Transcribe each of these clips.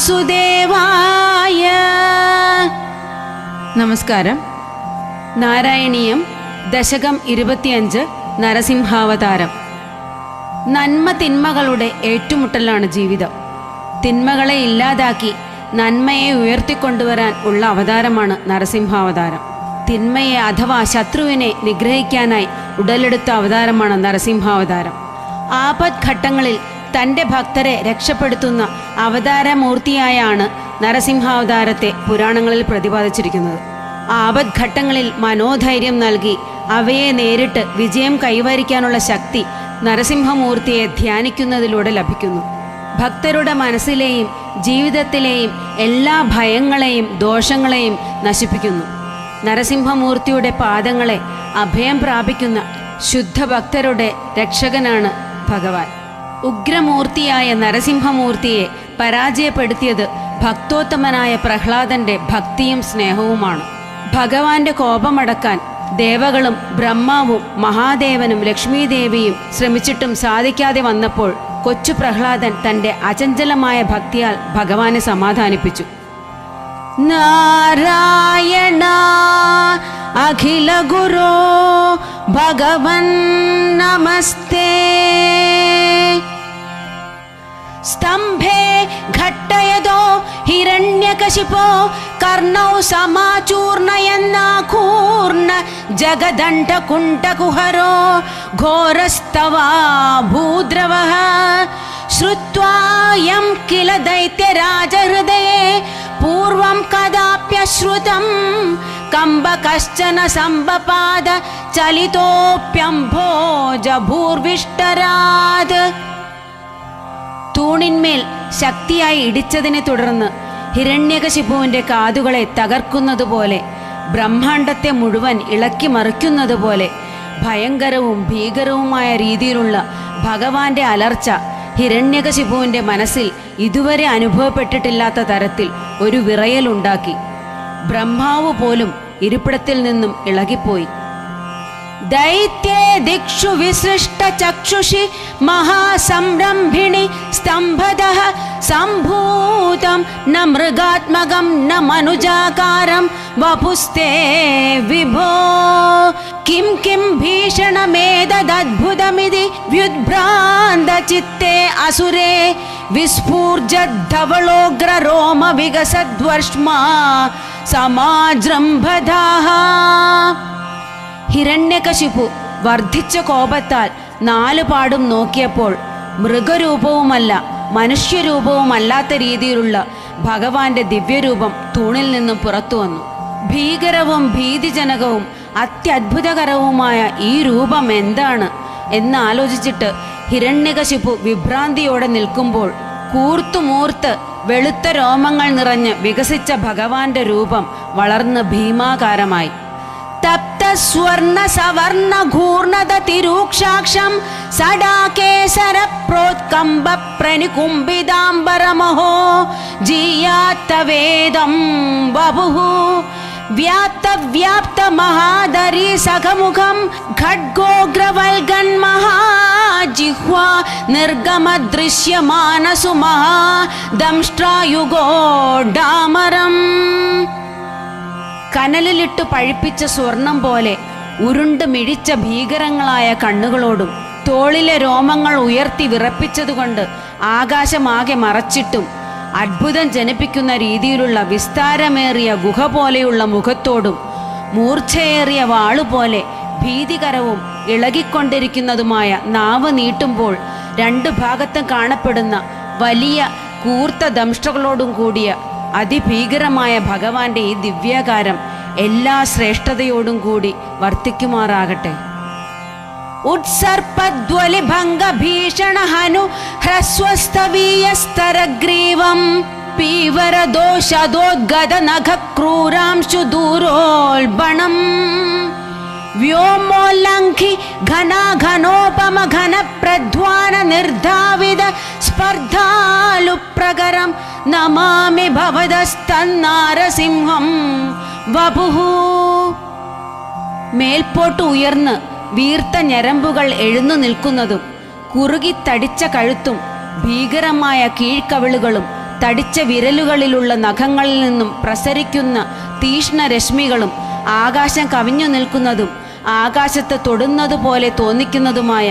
വാസുദേവായ. നമസ്കാരം. നാരായണീയം ദശകം ഇരുപത്തിയഞ്ച് നരസിംഹാവതാരം. നന്മ തിന്മകളുടെ ഏറ്റുമുട്ടലാണ് ജീവിതം. തിന്മകളെ ഇല്ലാതാക്കി നന്മയെ ഉയർത്തിക്കൊണ്ടുവരാൻ ഉള്ള അവതാരമാണ് നരസിംഹാവതാരം. തിന്മയെ അഥവാ ശത്രുവിനെ നിഗ്രഹിക്കാനായി ഉടലെടുത്ത അവതാരമാണ് നരസിംഹാവതാരം. ആപത് ഘട്ടങ്ങളിൽ തന്റെ ഭക്തരെ രക്ഷപ്പെടുത്തുന്ന അവതാരമൂർത്തിയായാണ് നരസിംഹാവതാരത്തെ പുരാണങ്ങളിൽ പ്രതിപാദിച്ചിരിക്കുന്നത്. ആപത് ഘട്ടങ്ങളിൽ മനോധൈര്യം നൽകി അവയെ നേരിട്ട് വിജയം കൈവരിക്കാനുള്ള ശക്തി നരസിംഹമൂർത്തിയെ ധ്യാനിക്കുന്നതിലൂടെ ലഭിക്കുന്നു. ഭക്തരുടെ മനസ്സിലെയും ജീവിതത്തിലെയും എല്ലാ ഭയങ്ങളെയും ദോഷങ്ങളെയും നശിപ്പിക്കുന്നു. നരസിംഹമൂർത്തിയുടെ പാദങ്ങളെ അഭയം പ്രാപിക്കുന്ന ശുദ്ധഭക്തരുടെ രക്ഷകനാണ് ഭഗവാൻ. ഉഗ്രമൂർത്തിയായ നരസിംഹമൂർത്തിയെ പരാജയപ്പെടുത്തിയത് ഭക്തോത്തമനായ പ്രഹ്ലാദന്റെ ഭക്തിയും സ്നേഹവുമാണ്. ഭഗവാന്റെ കോപമടക്കാൻ ദേവകളും ബ്രഹ്മാവും മഹാദേവനും ലക്ഷ്മീദേവിയും ശ്രമിച്ചിട്ടും സാധിക്കാതെ വന്നപ്പോൾ കൊച്ചു പ്രഹ്ലാദൻ തന്റെ അചഞ്ചലമായ ഭക്തിയാൽ ഭഗവാനെ സമാധാനിപ്പിച്ചു. നാരായണ അഖില ഗുരോ ഭഗവൻ നമസ്തേ! स्तम्भे घट्टयदो हिरण्यकशिपो कर्णौ समाचूर्णयन्नाकूर्ण जगदण्डकुण्टकुहरो घोरस्तवा भूद्रवः। श्रुत्वायं किल दैत्यराजहृदये पूर्वं कदाप्यश्रुतं कम्ब कश्चन सम्बपाद चलितोऽप्यम्भोज भूर्विष्टराद् തൂണിന്മേൽ ശക്തിയായി ഇടിച്ചതിനെ തുടർന്ന് ഹിരണ്യകശിപുവിന്റെ കാതുകളെ തകർക്കുന്നതുപോലെ ബ്രഹ്മാണ്ടത്തെ മുഴുവൻ ഇളക്കി മറിക്കുന്നതുപോലെ ഭയങ്കരവും ഭീകരവുമായ രീതിയിലുള്ള ഭഗവാന്റെ അലർച്ച ഹിരണ്യകശിപുവിന്റെ മനസ്സിൽ ഇതുവരെ അനുഭവപ്പെട്ടിട്ടില്ലാത്ത തരത്തിൽ ഒരു വിറയലുണ്ടാക്കി. ബ്രഹ്മാവ് പോലും ഇരിപ്പിടത്തിൽ നിന്നും ഇളകിപ്പോയി. ദൈത്യേ दिक्षु विसृष्टचक्षुषि महासंरम्भिणि स्तम्भदः सम्भूतं न मृगात्मकं न मनुजाकारं वपुस्ते विभो। किं किं भीषणमेतदद्भुतमिति व्युद्भ्रान्तचित्ते असुरे विस्फूर्जद्धवलोऽग्ररोम विगस ध्व हिरण्यकशिपु। വർദ്ധിച്ച കോപത്താൽ നാലുപാടും നോക്കിയപ്പോൾ മൃഗരൂപവുമല്ല മനുഷ്യരൂപവുമല്ലാത്ത രീതിയിലുള്ള ഭഗവാന്റെ ദിവ്യരൂപം തൂണിൽ നിന്നും പുറത്തു വന്നു. ഭീകരവും ഭീതിജനകവും അത്യത്ഭുതകരവുമായ ഈ രൂപം എന്താണ് എന്ന് ആലോചിച്ചിട്ട് ഹിരണ്യകശിപു വിഭ്രാന്തിയോടെ നിൽക്കുമ്പോൾ കൂർത്തുമൂർത്ത് വെളുത്ത രോമങ്ങൾ നിറഞ്ഞ് വികസിച്ച ഭഗവാന്റെ രൂപം വളർന്ന് ഭീമാകാരമായി. तप्तस्वर्णसवर्णघूर्णदतिरूक्षाक्षं स्वर्ण जीयात्तवेदं बभुः। प्रोत्कम्ब प्रणिकुम्बिदाम्बरमहोयात्तभुः व्याप्त व्याप्त महादरी सघमुखं खड्गोग्रवल्गन् കനലിലിട്ട് പഴിപ്പിച്ച സ്വർണം പോലെ ഉരുണ്ട് മിഴിച്ച ഭീകരങ്ങളായ കണ്ണുകളോടും തോളിലെ രോമങ്ങൾ ഉയർത്തി വിറപ്പിച്ചതുകൊണ്ട് ആകാശമാകെ മറച്ചിട്ടും അത്ഭുതം ജനിപ്പിക്കുന്ന രീതിയിലുള്ള വിസ്താരമേറിയ ഗുഹ പോലെയുള്ള മുഖത്തോടും മൂർച്ചയേറിയ വാളുപോലെ ഭീതികരവും ഇളകിക്കൊണ്ടിരിക്കുന്നതുമായ നാവ് നീട്ടുമ്പോൾ രണ്ടു ഭാഗത്തും കാണപ്പെടുന്ന വലിയ കൂർത്ത ദംഷ്ടകളോടും കൂടിയ അതിഭീകരമായ ഭഗവാന്റെ ഈ ദിവ്യാകാരം എല്ലാ ശ്രേഷ്ഠതയോടും കൂടി വർത്തിക്കുമാറാകട്ടെ. ഉത്സർപ്പദ്വലിഭംഗ ഭീഷണ ഹനു ഹ്രസ്വസ്തവീയസ്തരഗ്രീവം പീവരദോഷദോദ്ഗത നഖക്രൂരാംശു ദൂരോൽബണം വ്യോമോല്ലംഘി ഘനാഘനോപമ ഘന പ്രധ്വാന നിർധാവിത സ്പർദ്ധാലു പ്രകരം നമാമി ഭവതസ്തന്നാരസിംഹം വപുഹു. മേൽപോട്ട് ഉയർന്ന് വീർത്ത ഞരമ്പുകൾ എഴുന്നു നിൽക്കുന്നതും കുറുകി തടിച്ച കഴുത്തും ഭീകരമായ കീഴ്ക്കവിളുകളും തടിച്ച വിരലുകളിലുള്ള നഖങ്ങളിൽ നിന്നും പ്രസരിക്കുന്ന തീഷ്ണരശ്മികളും ആകാശം കവിഞ്ഞു നിൽക്കുന്നതും ആകാശത്ത് തൊടുന്നതുപോലെ തോന്നിക്കുന്നതുമായ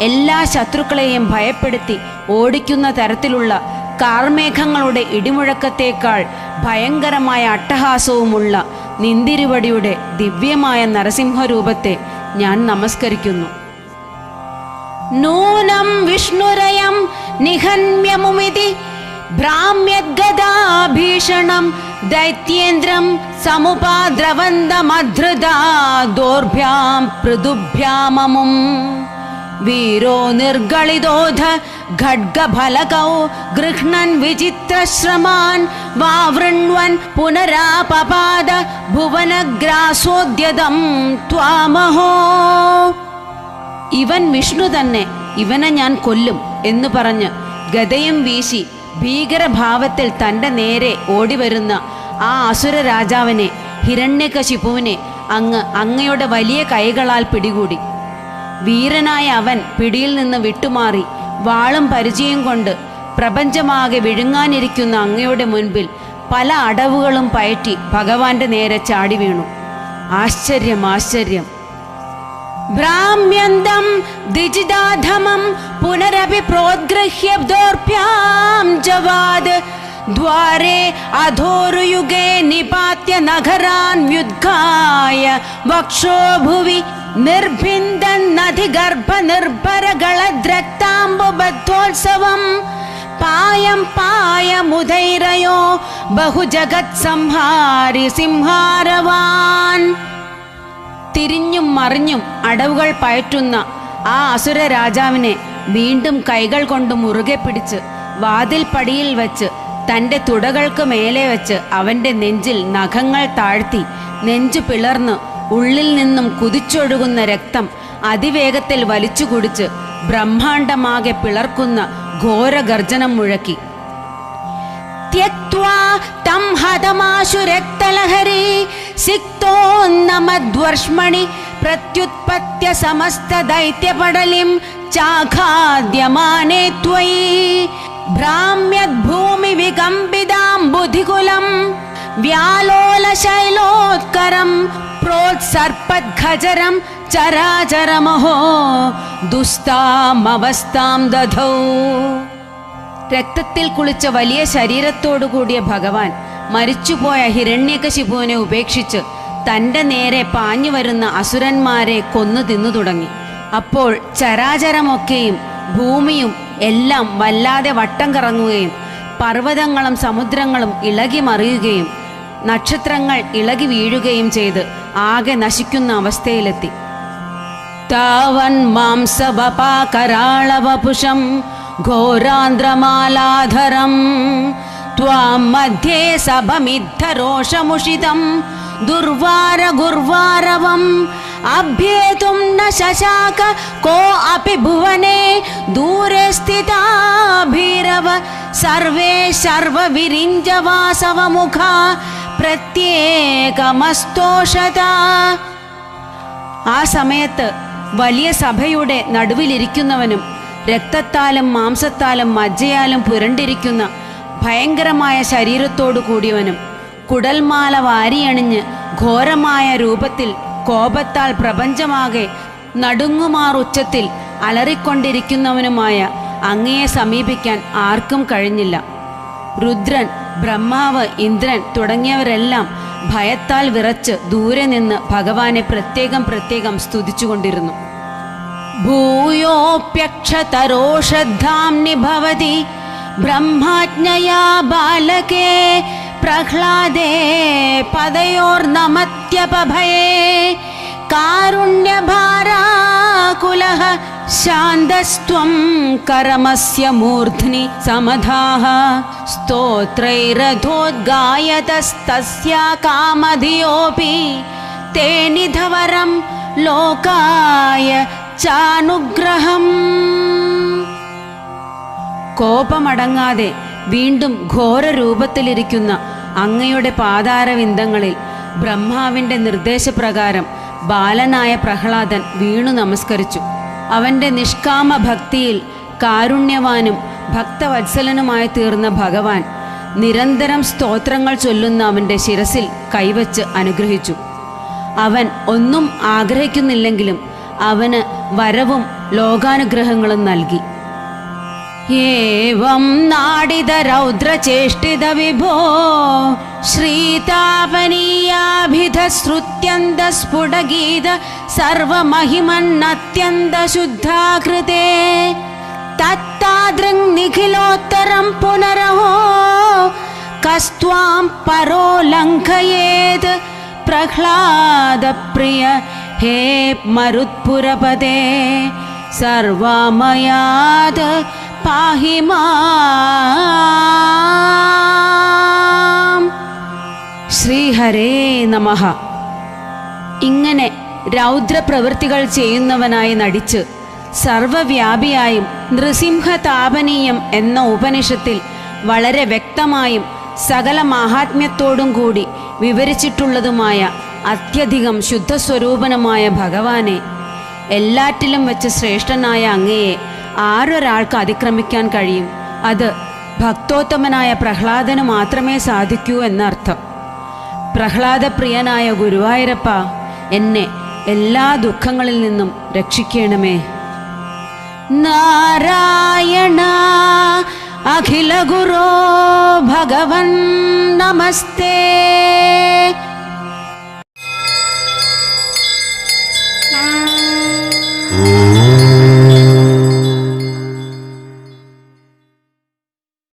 എല്ലാ ശത്രുക്കളെയും ഭയപ്പെടുത്തി ഓടിക്കുന്ന തരത്തിലുള്ള കാർമേഘങ്ങളുടെ ഇടിമുഴക്കത്തേക്കാൾ ഭയങ്കരമായ അട്ടഹാസവുമുള്ള നിന്തിരുവടിയുടെ ദിവ്യമായ നരസിംഹരൂപത്തെ ഞാൻ നമസ്കരിക്കുന്നു. നൂനം വിഷ്ണുരയം നിഹന്യമുമിതി ഭ്രാമ്യഗദാഭീഷണം ദൈത്യേന്ദ്രം സമുപാദ്രവന്തമധൃതാ ദോർഭ്യാം പൃഥുഭ്യാമമും വീരോ നിർഗളിതോധ ഖഡ്ഗഫലകൗ ഗൃഹ്ണൻ വിചിത്രശ്രമാൻ വാവൃണ്വൻ പുനരാപപാദ ഭുവനഗ്രാസോദ്യതം ത്വാമഹോ. ഇവൻ വിഷ്ണു തന്നെ ഇവനെ ഞാൻ കൊല്ലും എന്ന് പറഞ്ഞ് ഗതയും വീശി ഭീകരഭാവത്തിൽ തന്റെ നേരെ ഓടിവരുന്ന ആ അസുര രാജാവിനെ ഹിരണ്യകശിപുവിനെ അങ്ങ് അങ്ങയുടെ വലിയ കൈകളാൽ പിടികൂടി. വീരനായ അവൻ പിടിയിൽ നിന്ന് വിട്ടുമാറി വാളും പരിചയം കൊണ്ട് പ്രപഞ്ചമാകെ വിഴുങ്ങാനിരിക്കുന്ന അങ്ങയുടെ മുൻപിൽ പല അടവുകളും പയറ്റി ഭഗവാന്റെ നേരെ ചാടി വീണു. ആശ്ചര്യം ആശ്ചര്യം. ഭ്രാമ്യന്തം ദിജിദാധമം നിപാത്യ നഗരാൻ വ്യുദ്ഘായ വക്ഷോ നിർഭിന്ദന്നധിഗർഭ നിർഭരകളദ്രക്താംബുബദ്ധോത്സവം പായം പായമുദൈരയോ ബഹുജഗത് സംഹാരി സിംഹാരവാൻ. തിരിഞ്ഞും മറിഞ്ഞും അടവുകൾ പയറ്റുന്ന ആ അസുര രാജാവിനെ വീണ്ടും കൈകൾ കൊണ്ട് മുറുകെ പിടിച്ച് വാതിൽ പടിയിൽ വെച്ച് തന്റെ തുടകൾക്ക് മേലെ വെച്ച് അവന്റെ നെഞ്ചിൽ നഖങ്ങൾ താഴ്ത്തി നെഞ്ചു പിളർന്ന് ഉള്ളിൽ നിന്നും കുതിച്ചൊഴുകുന്ന രക്തം അതിവേഗത്തിൽ വലിച്ചു കുടിച്ച് ബ്രഹ്മാണ്ടമാകെ പിളർക്കുന്ന ഘോരഗർജനം മുഴക്കി त्यक्त्वा तं हतमाशु रक्तलहरी सिक्तोन्नमद्वर्ष्मणि प्रत्युत्पत्य समस्तदैत्यपडलिं चाखाद्यमाने त्वयि भ्राम्यद्भूमिविकम्पितां बुधिकुलं व्यालोलशैलोत्करं प्रोत्सर्पद्घजरं चराचरमहो दुस्तामवस्थां दधौ രക്തത്തിൽ കുളിച്ച വലിയ ശരീരത്തോടു കൂടിയ ഭഗവാൻ മരിച്ചുപോയ ഹിരണ്യകശിപുവിനെ ഉപേക്ഷിച്ച് തൻ്റെ നേരെ പാഞ്ഞു വരുന്ന അസുരന്മാരെ കൊന്നു തിന്നു തുടങ്ങി അപ്പോൾ ചരാചരമൊക്കെയും ഭൂമിയും എല്ലാം വല്ലാതെ വട്ടം കറങ്ങുകയും പർവ്വതങ്ങളും സമുദ്രങ്ങളും ഇളകി മറിയുകയും നക്ഷത്രങ്ങൾ ഇളകി വീഴുകയും ചെയ്ത് ആകെ നശിക്കുന്ന അവസ്ഥയിലെത്തി. താവൻ മാംസവപാകരാളവപുഷം ഘോരാന്ധ്രമാലാധരം ത്വാം മധ്യേ സഭമിദ്ധരോഷമുഷിതം ദുർവാര ഗുർവാരവം അഭ്യേതും ന ശശാക കോ അപി ഭുവനെ ദൂരെ സ്ഥിതാഭീരവ സർവേ സർവവിരിഞ്ചവാസവമുഖ പ്രത്യേകമസ്തോഷത. ആ സമയത്ത് വലിയ സഭയുടെ നടുവിലിരിക്കുന്നവനും രക്തത്താലും മാംസത്താലും മജ്ജയാലും പുരണ്ടിരിക്കുന്ന ഭയങ്കരമായ ശരീരത്തോടു കൂടിയവനും കുടൽമാല വാരിയണിഞ്ഞ് ഘോരമായ രൂപത്തിൽ കോപത്താൽ പ്രപഞ്ചമാകെ നടുങ്ങുമാർ ഉച്ചത്തിൽ അലറിക്കൊണ്ടിരിക്കുന്നവനുമായ അങ്ങയെ സമീപിക്കാൻ ആർക്കും കഴിഞ്ഞില്ല. രുദ്രൻ ബ്രഹ്മാവ് ഇന്ദ്രൻ തുടങ്ങിയവരെല്ലാം ഭയത്താൽ വിറച്ച് ദൂരെ നിന്ന് ഭഗവാനെ പ്രത്യേകം പ്രത്യേകം സ്തുതിച്ചുകൊണ്ടിരുന്നു. ഭൂയോപ്യക്ഷതരോഷദ്ധാംനി ഭവതി ബ്രഹ്മാജ്ഞയാ ബാലകേ പ്രഹ്ലാദേ പദയോർനമത്യപഭയേ കാരുണ്യഭാരാകുലഃ शान्तस्त्वं करमस्य मूर्ध्नि समधाः स्तोत्रैरथोद्गायतस्तस्य कामधियोऽपि ते निधवरं लोकाय ചാനുഗ്രഹം. കോപമടങ്ങാതെ വീണ്ടും ഘോരരൂപത്തിലിരിക്കുന്ന അങ്ങയുടെ പാതാരവിന്ദങ്ങളിൽ ബ്രഹ്മാവിന്റെ നിർദ്ദേശപ്രകാരം ബാലനായ പ്രഹ്ലാദൻ വീണു നമസ്കരിച്ചു. അവന്റെ നിഷ്കാമ ഭക്തിയിൽ കാരുണ്യവാനും ഭക്തവത്സലനുമായി തീർന്ന ഭഗവാൻ നിരന്തരം സ്തോത്രങ്ങൾ ചൊല്ലുന്ന അവന്റെ ശിരസിൽ കൈവച്ച് അനുഗ്രഹിച്ചു. അവൻ ഒന്നും ആഗ്രഹിക്കുന്നില്ലെങ്കിലും അവന് വരവും ലോകാനുഗ്രഹങ്ങളും നൽകി. ഏവം നാടിത രൗദ്രചേഷ്ടിത വിഭോ ശ്രീതാപനീയാഭിധ ശുദ്ധാകൃതേ തത്താദൃങ് നിഖിലോത്തരം പുനരഹോ. കസ്ത്വാം പരോ ലംഘയേത് പ്രഹ്ലാദപ്രിയ ഹേ മരുത്പുരപദേ സർവമയാത് പാഹി മാം. ശ്രീഹരേ നമഃ ഇങ്ങനെ രൗദ്രപ്രവൃത്തികൾ ചെയ്യുന്നവനായി നടിച്ച് സർവവ്യാപിയായും നൃസിംഹതാപനീയം എന്ന ഉപനിഷത്തിൽ വളരെ വ്യക്തമായും സകല മഹാത്മ്യത്തോടും കൂടി വിവരിച്ചിട്ടുള്ളതുമായ അത്യധികം ശുദ്ധസ്വരൂപനമായ ഭഗവാനെ എല്ലാറ്റിലും വെച്ച് ശ്രേഷ്ഠനായ അങ്ങയെ ആരൊരാൾക്ക് അതിക്രമിക്കാൻ കഴിയും? അത് ഭക്തോത്തമനായ പ്രഹ്ലാദന് മാത്രമേ സാധിക്കൂ എന്നർത്ഥം. പ്രഹ്ലാദപ്രിയനായ ഗുരുവായൂരപ്പ എന്നെ എല്ലാ ദുഃഖങ്ങളിൽ നിന്നും രക്ഷിക്കണമേ നാരായണ അഖില ഗുരോ ഭഗവൻ നമസ്തേ Thank you.